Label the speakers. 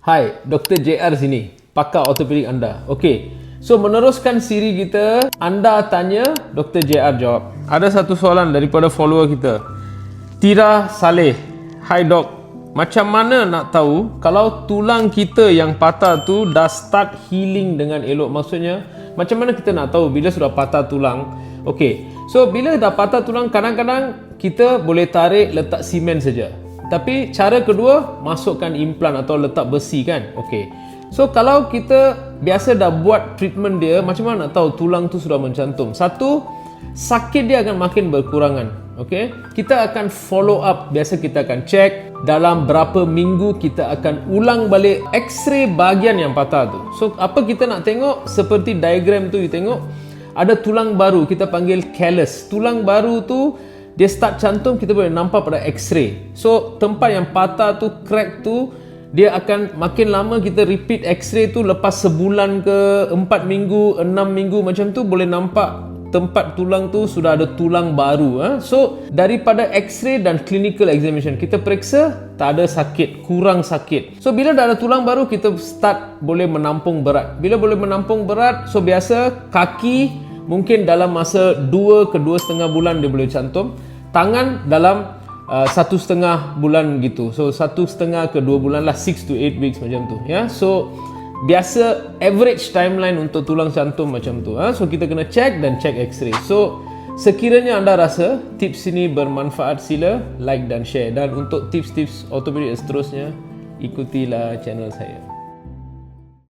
Speaker 1: Hai, Dr. JR sini, pakar ortopedik anda. Okey, so meneruskan siri kita, anda tanya, Dr. JR jawab. Ada satu soalan daripada follower kita. Tira Saleh. Hai dok, macam mana nak tahu kalau tulang kita yang patah tu dah start healing dengan elok? Maksudnya, macam mana kita nak tahu bila sudah patah tulang? Okey, so bila dah patah tulang, kadang-kadang kita boleh tarik letak simen saja. Tapi cara kedua masukkan implan atau letak besi kan. Okey. So kalau kita biasa dah buat treatment dia, macam mana nak tahu tulang tu sudah mencantum? Satu, sakit dia akan makin berkurangan. Okey. Kita akan follow up. Biasa kita akan check dalam berapa minggu kita akan ulang balik x-ray bahagian yang patah tu. So apa kita nak tengok seperti diagram tu you tengok ada tulang baru kita panggil callus. Tulang baru tu dia start cantum kita boleh nampak pada x-ray. So tempat yang patah tu crack tu dia akan makin lama kita repeat x-ray tu lepas sebulan ke empat minggu enam minggu macam tu boleh nampak tempat tulang tu sudah ada tulang baru ha? so daripada x-ray dan clinical examination kita periksa tak ada sakit kurang sakit. So bila dah ada tulang baru kita start boleh menampung berat. Bila boleh menampung berat so biasa kaki mungkin dalam masa 2 ke 2.5 bulan dia boleh cantum. Tangan dalam uh, satu setengah bulan gitu. So satu setengah ke dua bulan lah 6 to 8 weeks macam tu ya. So biasa average timeline untuk tulang cantum macam tu ha? so kita kena check dan check x-ray. So sekiranya anda rasa tips ini bermanfaat sila like dan share. Dan untuk tips-tips ortopedik seterusnya ikutilah channel saya